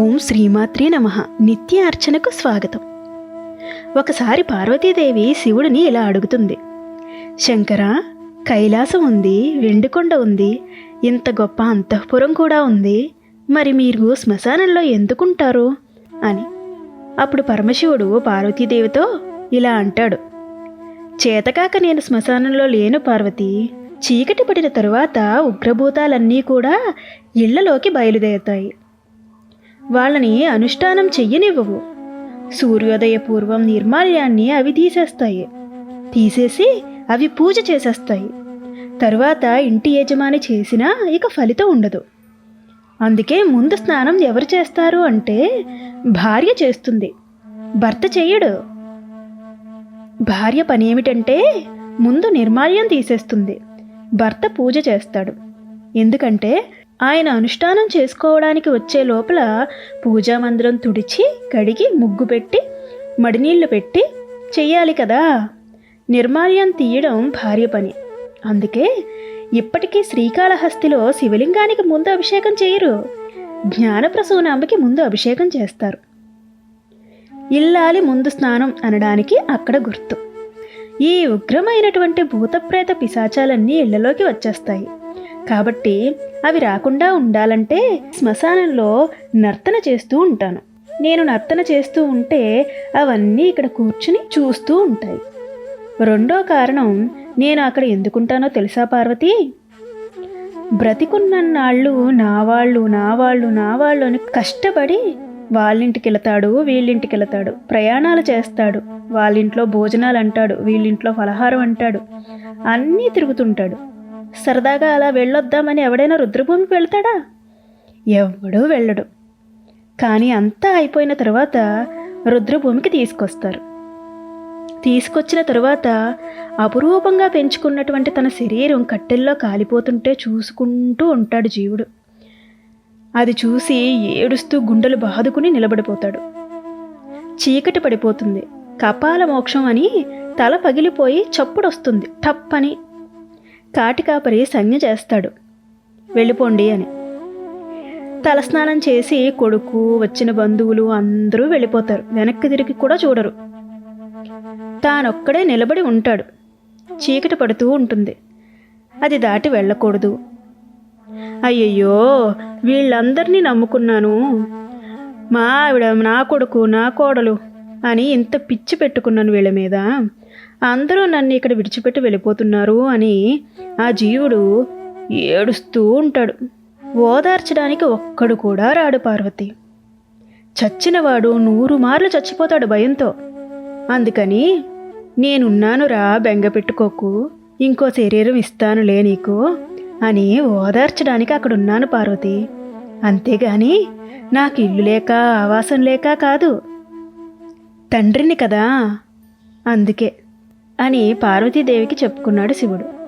ఓం శ్రీమాత్రే నమ. నిత్య అర్చనకు స్వాగతం. ఒకసారి పార్వతీదేవి శివుడిని ఇలా అడుగుతుంది. శంకర కైలాసం ఉంది వెండికొండ ఉంది ఇంత గొప్ప అంతఃపురం కూడా ఉంది మరి మీరు శ్మశానంలో ఎందుకుంటారు? అని. అప్పుడు పరమశివుడు పార్వతీదేవితో ఇలా అంటాడు. చేతకాక నేను శ్మశానంలో లేను పార్వతి. చీకటి పడిన తరువాత ఉగ్రభూతాలన్నీ కూడా ఇళ్ళలోకి బయలుదేరుతాయి. వాళ్ళని అనుష్ఠానం చెయ్యనివ్వవు. సూర్యోదయ పూర్వం నిర్మాల్యాన్ని అవి తీసేస్తాయి. తీసేసి అవి పూజ చేసేస్తాయి. తరువాత ఇంటి యజమాని చేసినా ఇక ఫలితం ఉండదు. అందుకే ముందు స్నానం ఎవరు చేస్తారు అంటే భార్య చేస్తుంది. భర్త చెయ్యడు. భార్య పని ఏమిటంటే ముందు నిర్మాల్యం తీసేస్తుంది. భర్త పూజ చేస్తాడు. ఎందుకంటే ఆయన అనుష్ఠానం చేసుకోవడానికి వచ్చే లోపల పూజా మందిరం తుడిచి కడిగి ముగ్గు పెట్టి మడినీళ్ళు పెట్టి చెయ్యాలి కదా. నిర్మాల్యం తీయడం భార్య పని. అందుకే ఇప్పటికీ శ్రీకాళహస్తిలో శివలింగానికి ముందు అభిషేకం చేయరు. జ్ఞానప్రసూనాంబకి ముందు అభిషేకం చేస్తారు. ఇల్లాలి ముందు స్నానం అనడానికి అక్కడ గుర్తు. ఈ ఉగ్రమైనటువంటి భూతప్రేత పిశాచాలన్నీ ఇళ్ళలోకి వచ్చేస్తాయి. కాబట్టి అవి రాకుండా ఉండాలంటే శ్మశానంలో నర్తన చేస్తూ ఉంటాను. నేను నర్తన చేస్తూ ఉంటే అవన్నీ ఇక్కడ కూర్చుని చూస్తూ ఉంటాయి. రెండో కారణం నేను అక్కడ ఎందుకుంటానో తెలుసా పార్వతి? బ్రతికున్నన్నాళ్ళు నా వాళ్ళు నా వాళ్ళు నా వాళ్ళు అని కష్టపడి వాళ్ళింటికి వెళతాడు వీళ్ళింటికి వెళతాడు ప్రయాణాలు చేస్తాడు వాళ్ళింట్లో భోజనాలు అంటాడు వీళ్ళింట్లో ఫలహారం అంటాడు అన్నీ తిరుగుతుంటాడు. సరదాగా అలా వెళ్ళొద్దామని ఎవడైనా రుద్రభూమికి వెళ్తాడా? ఎవడూ వెళ్ళడు. కానీ అంతా అయిపోయిన తర్వాత రుద్రభూమికి తీసుకొస్తారు. తీసుకొచ్చిన తరువాత అపురూపంగా పెంచుకున్నటువంటి తన శరీరం కట్టెల్లో కాలిపోతుంటే చూసుకుంటూ ఉంటాడు జీవుడు. అది చూసి ఏడుస్తూ గుండెలు బాదుకుని నిలబడిపోతాడు. చీకటి పడిపోతుంది. కపాల మోక్షం అని తల పగిలిపోయి చప్పుడొస్తుంది. టప్పని కాటికాపరి సంజ్ఞ చేస్తాడు. వెళ్ళిపోండి అని. తలస్నానం చేసి కొడుకు వచ్చిన బంధువులు అందరూ వెళ్ళిపోతారు. వెనక్కి తిరిగి కూడా చూడరు. తానొక్కడే నిలబడి ఉంటాడు. చీకటి పడుతూ ఉంటుంది. అది దాటి వెళ్ళకూడదు. అయ్యయ్యో వీళ్ళందరినీ నమ్ముకున్నాను. మా ఆవిడ నా కొడుకు నా కోడలు అని ఇంత పిచ్చి పెట్టుకున్నాను వీళ్ళ మీద. అందరూ నన్ను ఇక్కడ విడిచిపెట్టి వెళ్ళిపోతున్నారు అని ఆ జీవుడు ఏడుస్తూ ఉంటాడు. ఓదార్చడానికి ఒక్కడు కూడా రాడు పార్వతి. చచ్చినవాడు నూరు మార్లు చచ్చిపోతాడు భయంతో. అందుకని నేనున్నానురా బెంగ పెట్టుకోకు ఇంకో శరీరం ఇస్తానులే నీకు అని ఓదార్చడానికి అక్కడున్నాను పార్వతి. అంతేగాని నాకు ఇల్లు లేక ఆవాసం లేక కాదు. తండ్రిని కదా. అందుకే అని పార్వతీదేవికి చెప్పుకున్నాడు శివుడు.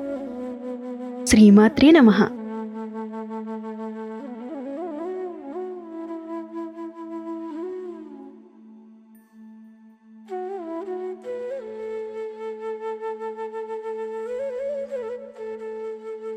శ్రీమాత్రి నమః.